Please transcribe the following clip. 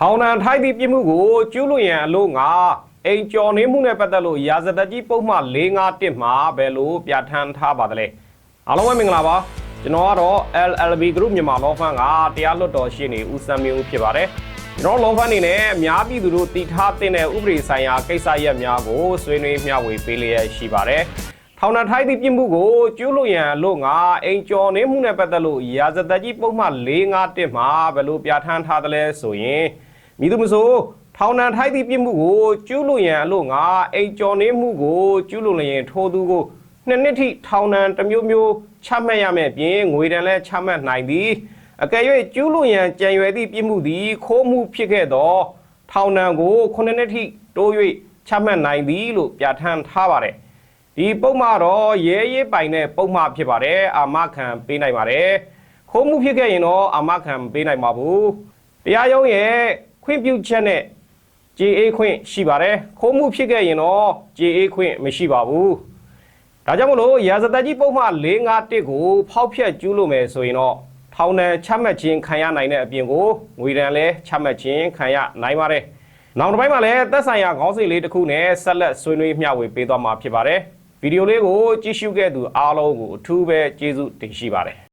ထောင်ဒဏ်ထိုက်သည့်ပြစ်မှုကိုကျူးလွန်ရန်အလို့ငါအိမ်ကျော်နေမှုနဲ့ပတ်သက်လို့ရာဇသက်ကြီးပုံမှန်451မှာဘယ်လိုပြဋ္ဌာန်းထားပါသလဲအားလုံးပဲမင်္ဂလာပါကျွန်တော်ကတော့ LLB Group မြန်မာ Law Firm ကတရားလွတ်တော်ရှင်းနေဦးစံမင်းဦးဖြစ်ပါတယ်ကျွန်တော် Law Firm အနေနဲ့အများပြည်သူတို့တည်ထားတဲ့ဥပဒေဆိုင်ရာကိစ္စရပ်များကိုဆွေးနွေးမျှဝေပေးလျက်ရှိပါတယ်ထောင်ဒဏ်ထိုက်သည့်ပြစ်မှုကိုကျူးလွန်ရန်အလို့ငါအိမ်ကျော်နေမှုနဲ့ပတ်သက်လို့ရာဇသက်ကြီးပုံမှန်451မှာဘယ်လိုပြဋ္ဌာန်းထားသလဲဆိုရင် မိသူမဆိုထောင်ဒဏ်ထိုက်သည့်ပြစ်မှုကိုကျူးလွန်ရန်အလို့ငါအိမ်ကျော်နေမှုကိုကျူးလွန်လျင်ထိုသူကိုနှစ်နှစ်ထိထောင်ဒဏ်တစ်မျိုးမျိုးချမှတ်ရမယ်ပြင်ငွေဒဏ်လည်းချမှတ်နိုင်သည်အကယ်၍ကျူးလွန်ရန်ကြံရွယ်သည့်ပြစ်မှုသည်ခိုးမှုဖြစ်ခဲ့သောထောင်ဒဏ်ကိုခုနှစ်နှစ်ထိတိုး၍ချမှတ်နိုင်သည်လို့ပြဋ္ဌာန်းထားပါတယ်ဒီပုံမှာတော့ရဲရဲပိုင်တဲ့ပုံမှာဖြစ်ပါတယ်အာမခံပေးနိုင်ပါတယ်ခိုးမှုဖြစ်ခဲ့ရင်တော့အာမခံမပေးနိုင်ပါဘူးတရားရုံးရဲ့ ခွင့်ပြုချက်နဲ့ JA ခွင့်ရှိပါတယ်ခိုးမှုဖြစ်ခဲ့ရင်တော့ JA ခွင့်မရှိပါဘူးဒါကြောင့်မလို့ရာဇသက်ကြီးပုံမှန်451ကိုဖောက်ဖျက်ကျူးလို့မယ်ဆိုရင်တော့ထောင်ဒဏ်ချမှတ်ခြင်းခံရနိုင်တဲ့အပြင်ကိုငွေဒဏ်လည်းချမှတ်ခြင်းခံရနိုင်ပါတယ်နောက်တစ်ပိုင်းမှာလည်းသက်ဆိုင်ရာခေါင်းစဉ်လေးတစ်ခုနဲ့ဆက်လက်ဆွေးနွေးမျှဝေပေးသွားမှာဖြစ်ပါတယ်ဗီဒီယိုလေးကိုကြည့်ရှုခဲ့သူအားလုံးကိုအထူးပဲကျေးဇူးတင်ရှိပါတယ်